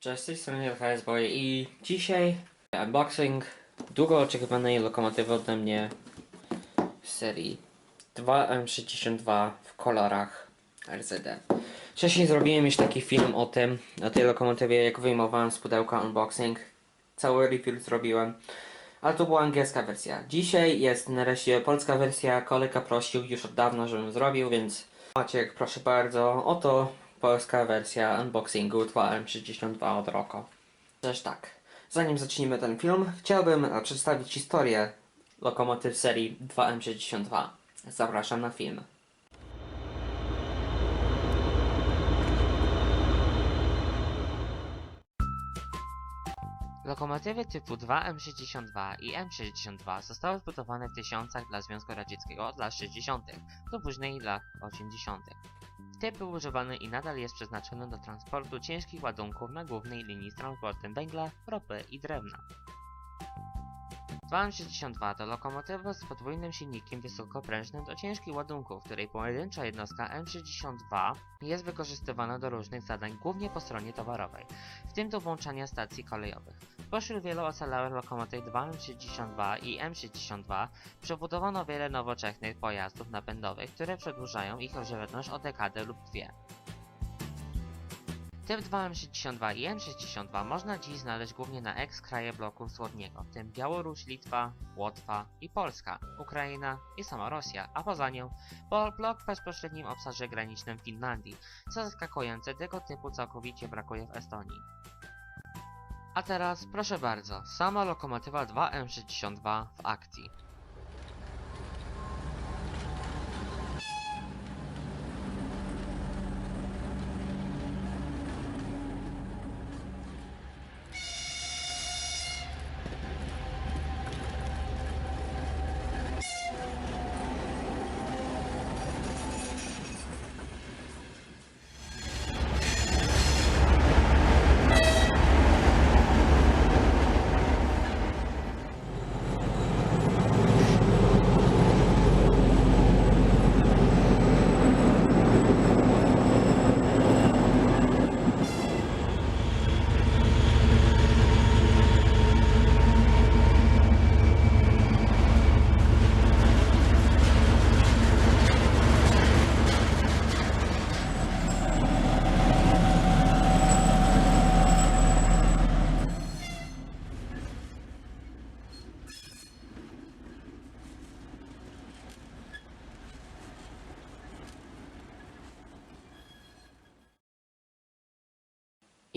Cześć, z tej strony i dzisiaj unboxing długo oczekiwanej lokomotywy ode mnie z serii 2M62 w kolorach RZD. Wcześniej zrobiłem już taki film o tym, o tej lokomotywie, jak wyjmowałem z pudełka unboxing. Cały review zrobiłem, ale to była angielska wersja. Dzisiaj jest nareszcie polska wersja, kolega prosił już od dawna, żebym zrobił, więc Maciek, proszę bardzo, oto polska wersja unboxingu 2M62 od Roko. Też tak, zanim zaczniemy ten film, chciałbym e, przedstawić historię lokomotyw serii 2M62. Zapraszam na film. Lokomotywy typu 2M62 i M62 zostały zbudowane w tysiącach dla Związku Radzieckiego od lat 60. do późnych lat 80. Typ był używany i nadal jest przeznaczony do transportu ciężkich ładunków na głównej linii z transportem węgla, ropy i drewna. 2M62 to lokomotywa z podwójnym silnikiem wysokoprężnym do ciężkich ładunków, której pojedyncza jednostka M62 jest wykorzystywana do różnych zadań, głównie po stronie towarowej, w tym do włączania stacji kolejowych. Spośród wielu ocalałych lokomotyw 2M62 i M62 przebudowano wiele nowoczesnych pojazdów napędowych, które przedłużają ich żywotność o dekadę lub dwie. Typ 2M62 i M62 można dziś znaleźć głównie na eks-kraje bloku wschodniego, w tym Białoruś, Litwa, Łotwa i Polska, Ukraina i sama Rosja, a poza nią blok w bezpośrednim obszarze granicznym Finlandii, co zaskakujące tego typu całkowicie brakuje w Estonii. A teraz, proszę bardzo, sama lokomotywa 2M62 w akcji.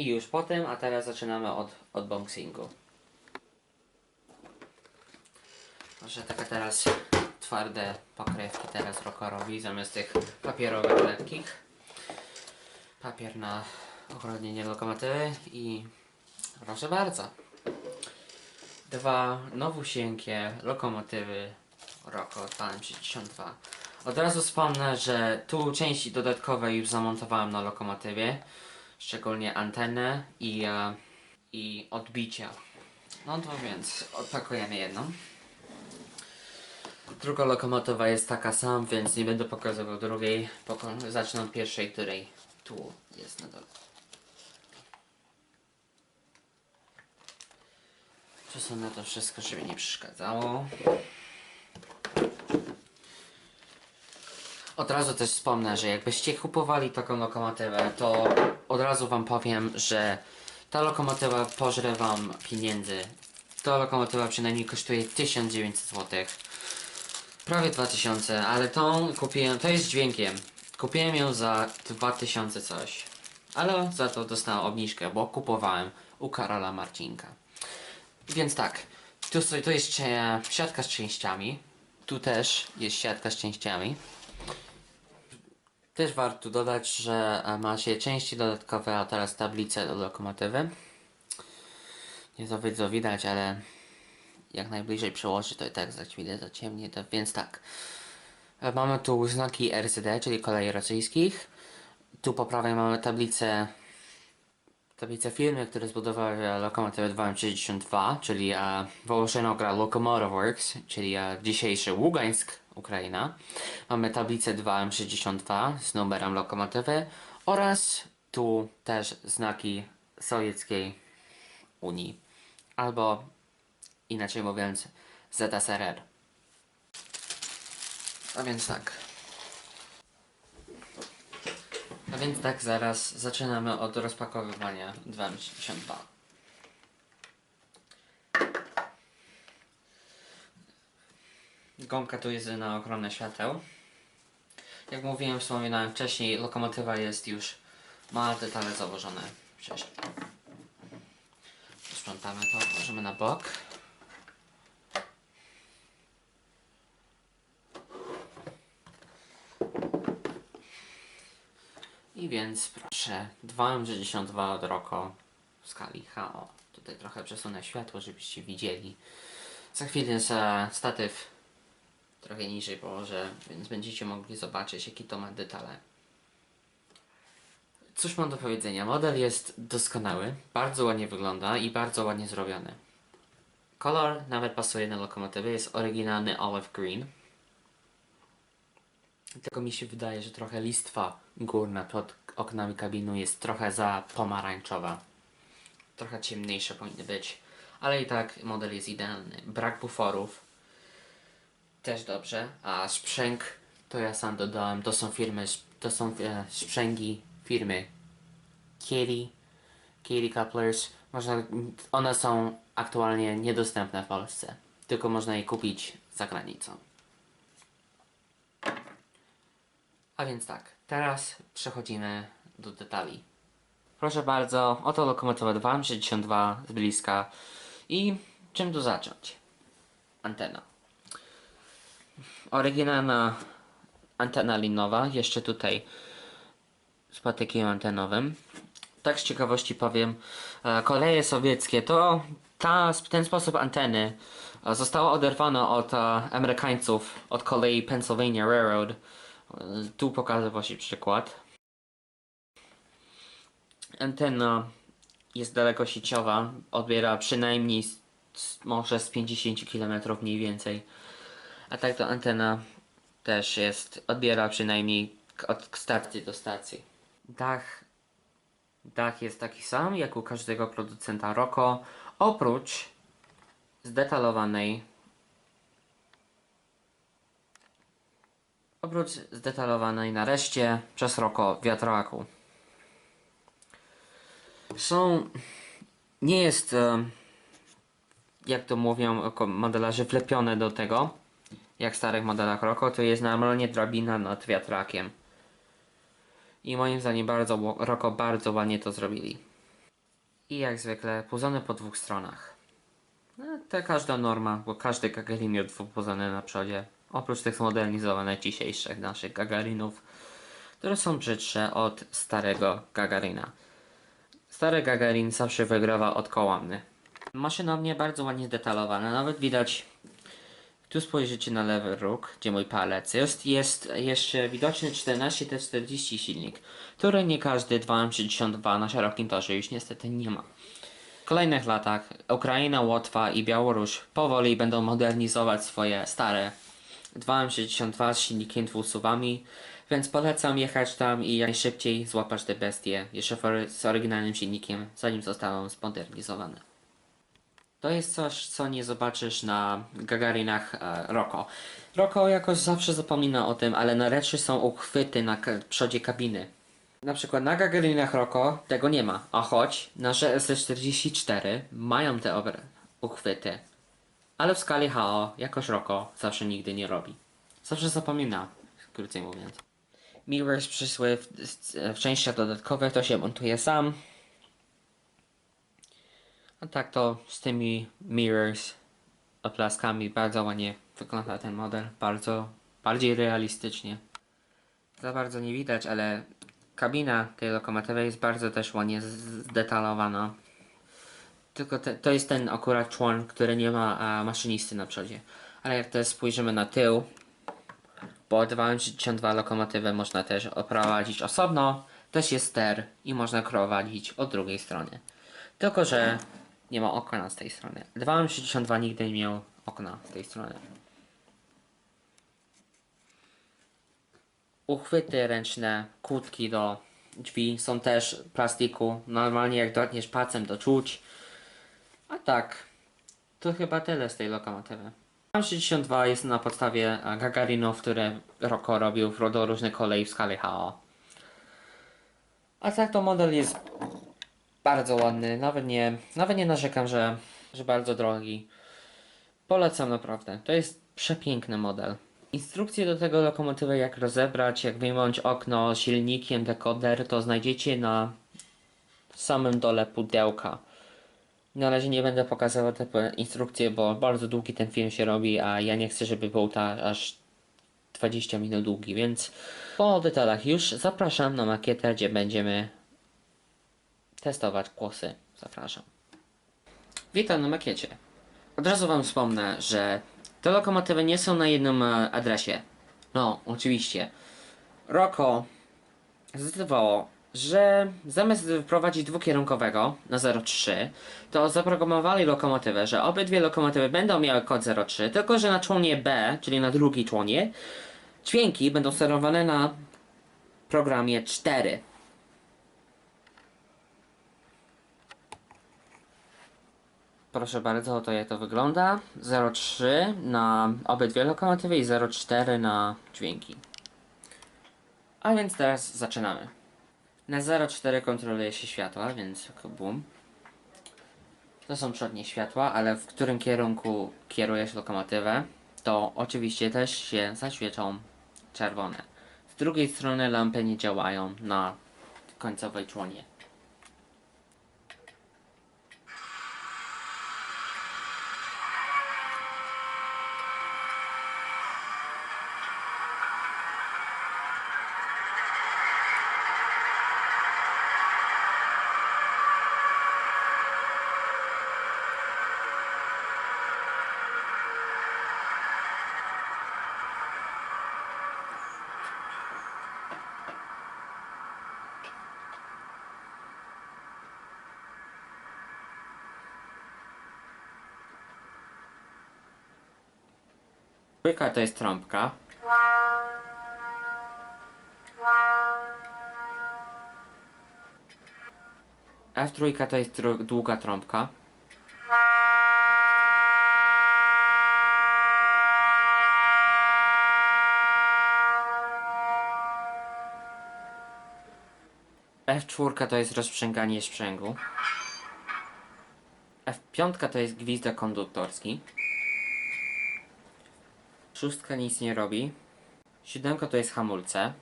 I już potem, a teraz zaczynamy od unboxingu. Może taka teraz twarde pokrywki teraz rokorowi zamiast tych papierowych lekkich. Papier na ochronienie lokomotywy i proszę bardzo. Dwa nowusieńkie lokomotywy Roko 2M62. Od razu wspomnę, że tu części dodatkowe już zamontowałem na lokomotywie szczególnie antenę i, e, i odbicia. No to więc odpakujemy jedną. Druga lokomotywa jest taka sam, więc nie będę pokazywał drugiej. Poko- zacznę od pierwszej, której tu jest na dole. Przesunę to wszystko, żeby nie przeszkadzało. Od razu też wspomnę, że jakbyście kupowali taką lokomotywę, to od razu wam powiem, że ta lokomotywa pożre wam pieniędzy. Ta lokomotywa przynajmniej kosztuje 1900 zł. Prawie 2000, ale tą kupiłem, to jest dźwiękiem. Kupiłem ją za 2000 coś. Ale za to dostałem obniżkę, bo kupowałem u Karola Marcinka. Więc tak, tu, tu jest siatka z częściami. Tu też jest siatka z częściami. Też warto dodać, że e, ma się części dodatkowe, a teraz tablice do lokomotywy. Nie za widzę widać, ale jak najbliżej przełoży to i tak za chwilę zaciemnie, to więc tak. E, Mamy tu znaki RCD, czyli kolei rosyjskich. Tu po prawej mamy tablicę tablicę firmy, które zbudowały lokomotywę 2M62, czyli e, Wołoszynogra Locomotive Works, czyli dzisiejszy Ługańsk, Ukraina. Mamy tablicę 2M62 z numerem lokomotywy oraz tu też znaki sowieckiej Unii. Albo inaczej mówiąc ZSRR. A więc tak. A więc tak, zaraz zaczynamy od rozpakowywania 262. Gąbka tu jest na ochronę świateł. Jak mówiłem, wspominałem wcześniej, lokomotywa jest już, ma detale założone wcześniej. Sprzątamy to, odłożymy na bok. I więc proszę, 2,62 od Roko w skali HO. Tutaj trochę przesunę światło, żebyście widzieli. Za chwilę za statyw trochę niżej położę, więc będziecie mogli zobaczyć jaki to ma detale. Cóż mam do powiedzenia? Model jest doskonały, bardzo ładnie wygląda i bardzo ładnie zrobiony. Kolor nawet pasuje na lokomotywę, jest oryginalny olive green. Tylko mi się wydaje, że trochę listwa górna pod oknami kabinu jest trochę za pomarańczowa. Trochę ciemniejsze powinny być. Ale i tak model jest idealny. Brak buforów. Też dobrze. A sprzęg to ja sam dodałem. To są firmy, to są e, sprzęgi firmy Kitty, Kitty Couplers. Można, one są aktualnie niedostępne w Polsce. Tylko można je kupić za granicą. A więc tak, teraz przechodzimy do detali. Proszę bardzo, oto lokomotywa 262 z bliska. I czym tu zacząć? Antena. Oryginalna antena linowa, jeszcze tutaj z patykiem antenowym. Tak z ciekawości powiem, e, koleje sowieckie to ta, ten sposób anteny e, została oderwana od e, Amerykańców, od kolei Pennsylvania Railroad. Tu pokażę właśnie przykład. Antena jest dalekosieciowa, odbiera przynajmniej z, może z 50 km mniej więcej. A tak to antena też jest, odbiera przynajmniej od stacji do stacji. Dach, dach jest taki sam jak u każdego producenta Roko, oprócz zdetalowanej oprócz zdetalowanej nareszcie przez Roko wiatraku. Są, nie jest, e, jak to mówią modelarze, wlepione do tego, jak w starych modelach Roko, to jest normalnie drabina nad wiatrakiem. I moim zdaniem bardzo, Roko bardzo ładnie to zrobili. I jak zwykle puzony po dwóch stronach. No, to każda norma, bo każdy Gagarin miał dwa puzony na przodzie. Oprócz tych zmodernizowanych dzisiejszych naszych Gagarinów, które są brzydsze od starego Gagarina. Stary Gagarin zawsze wygrywa od kołamny. Maszyna mnie bardzo ładnie zdetalowana, nawet widać tu spojrzycie na lewy róg, gdzie mój palec jest, jest jeszcze widoczny 14 T40 silnik, który nie każdy 2M62 na szerokim torze już niestety nie ma. W kolejnych latach Ukraina, Łotwa i Białoruś powoli będą modernizować swoje stare 2M62 z silnikiem dwusuwami, więc polecam jechać tam i jak najszybciej złapać te bestie jeszcze z oryginalnym silnikiem, zanim zostaną zmodernizowane. To jest coś, co nie zobaczysz na Gagarinach e, Roko. Roko jakoś zawsze zapomina o tym, ale na rzeczy są uchwyty na przodzie kabiny. Na przykład na Gagarinach Roko tego nie ma, a choć nasze SC44 mają te uchwyty. Ale w skali HO jakoś Roko zawsze nigdy nie robi. Zawsze zapomina, krócej mówiąc. Mirrors przyszły w, w częściach dodatkowych, to się montuje sam. A tak to z tymi mirrors, oplaskami bardzo ładnie wygląda ten model. Bardzo, bardziej realistycznie. Za bardzo nie widać, ale kabina tej lokomotywy jest bardzo też ładnie zdetalowana. Tylko te, to jest ten akurat człon, który nie ma a, maszynisty na przodzie. Ale jak teraz spojrzymy na tył, bo 232 lokomotywy można też oprowadzić osobno, też jest ster i można prowadzić od drugiej strony. Tylko, że nie ma okna z tej strony. 2M62 nigdy nie miał okna z tej strony. Uchwyty ręczne, kłódki do drzwi są też plastiku. Normalnie jak dotkniesz palcem to czuć. A tak, to chyba tyle z tej lokomotywy. Mam-62 jest na podstawie e, Gagarinów, które Rocco robił do różnych kolei w skali HO. A tak to model jest bardzo ładny, nawet nie, nawet nie narzekam, że, że bardzo drogi. Polecam naprawdę, to jest przepiękny model. Instrukcje do tego lokomotywy, jak rozebrać, jak wyjąć okno silnikiem, dekoder, to znajdziecie na samym dole pudełka. Na razie nie będę pokazywał te instrukcje, bo bardzo długi ten film się robi, a ja nie chcę, żeby był ta aż 20 minut długi, więc po detalach już zapraszam na makietę, gdzie będziemy testować głosy. Zapraszam. Witam na makiecie. Od razu wam wspomnę, że te lokomotywy nie są na jednym e, adresie. No, oczywiście. Roko zdecydowało, że zamiast wprowadzić dwukierunkowego na 03, to zaprogramowali lokomotywę, że obydwie lokomotywy będą miały kod 03, tylko że na członie B, czyli na drugiej członie, dźwięki będą sterowane na programie 4. Proszę bardzo, to jak to wygląda. 03 na obydwie lokomotywy i 04 na dźwięki. A więc teraz zaczynamy. Na 04 kontroluje się światła, więc boom. To są przodnie światła, ale w którym kierunku kierujesz lokomotywę, to oczywiście też się zaświecą czerwone. Z drugiej strony lampy nie działają na końcowej członie. Trójka to jest trąbka. F3 to jest długa trąbka. F4 to jest rozprzęganie sprzęgu. F5 to jest gwizdek konduktorski. Szóstka nic nie robi. Siódemka to jest hamulce.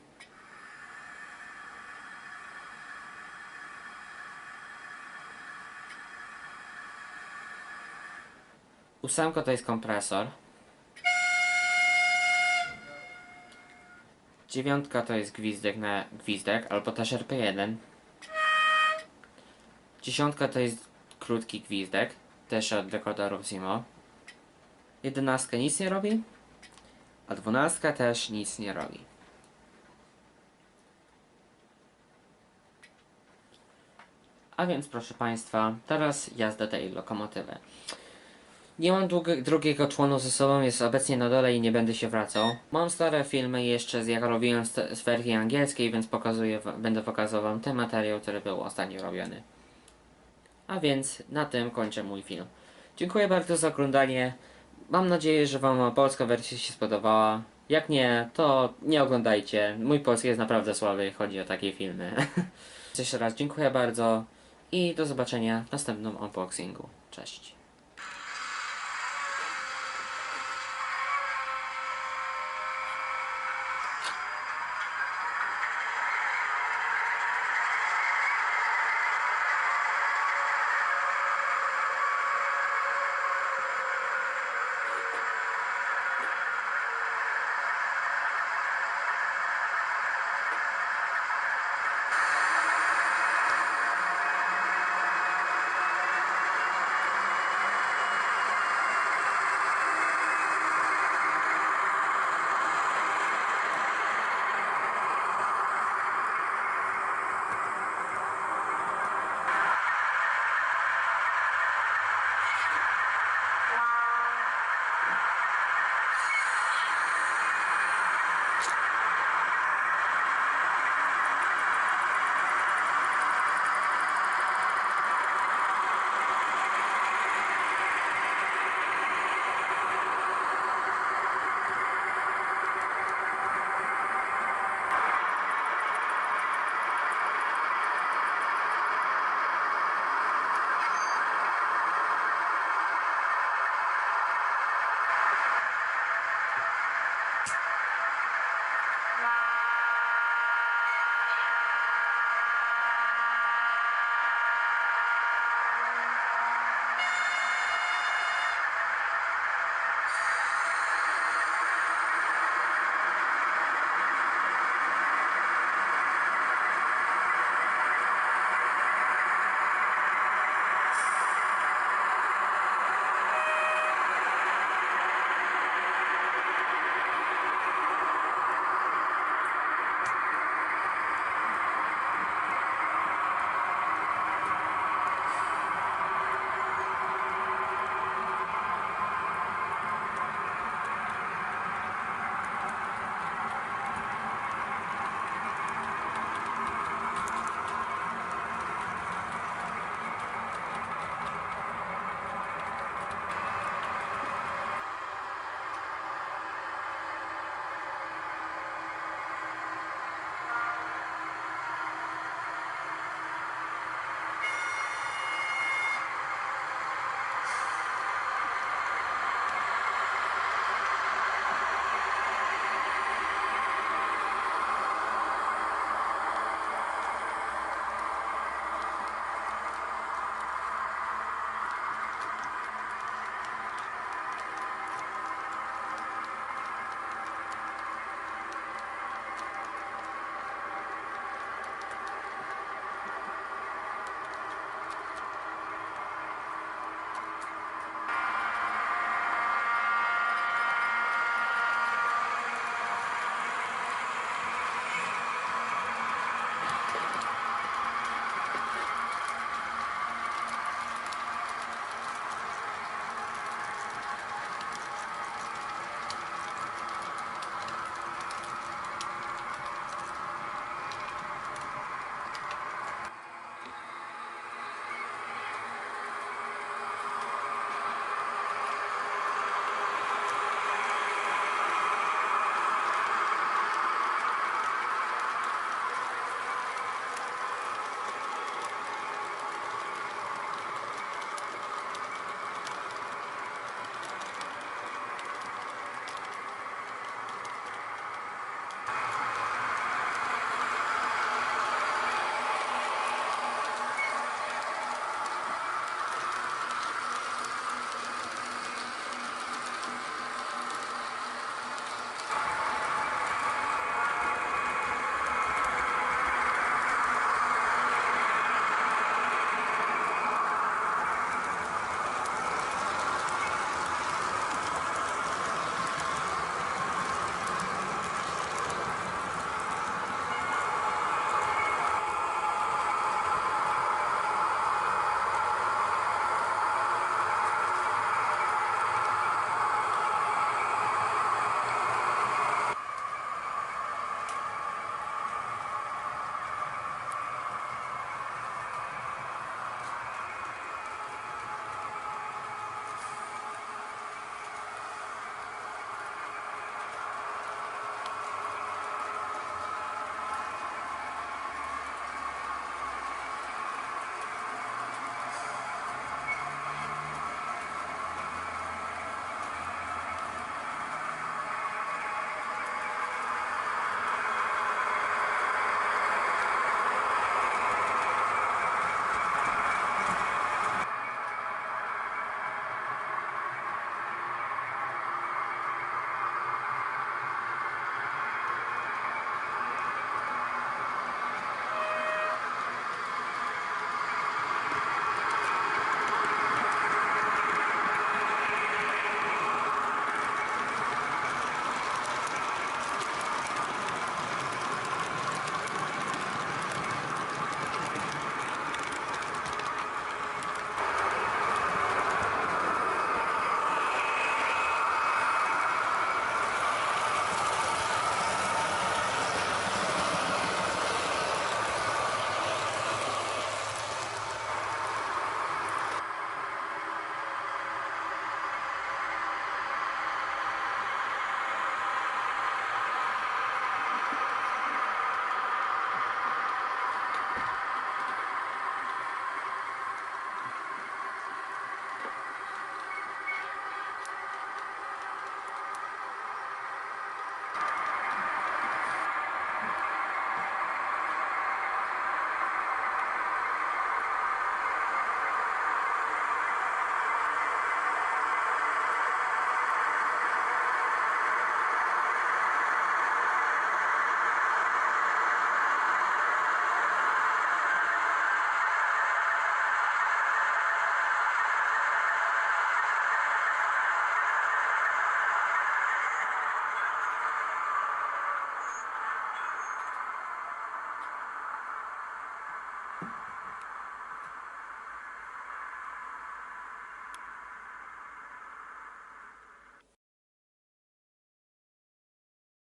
Ósemka to jest kompresor. Dziewiątka to jest gwizdek na gwizdek, albo też RP1. Dziesiątka to jest krótki gwizdek, też od dekoderów Zimo. Jedenastka nic nie robi. A dwunastka też nic nie robi. A więc proszę Państwa, teraz jazda tej lokomotywy. Nie mam drugiego członu ze sobą, jest obecnie na dole i nie będę się wracał. Mam stare filmy jeszcze, z jak robiłem z, wersji angielskiej, więc pokazuję, będę pokazywał ten materiał, który był ostatnio robiony. A więc na tym kończę mój film. Dziękuję bardzo za oglądanie. Mam nadzieję, że Wam polska wersja się spodobała. Jak nie, to nie oglądajcie. Mój polski jest naprawdę słaby, chodzi o takie filmy. Jeszcze raz dziękuję bardzo i do zobaczenia w następnym unboxingu. Cześć.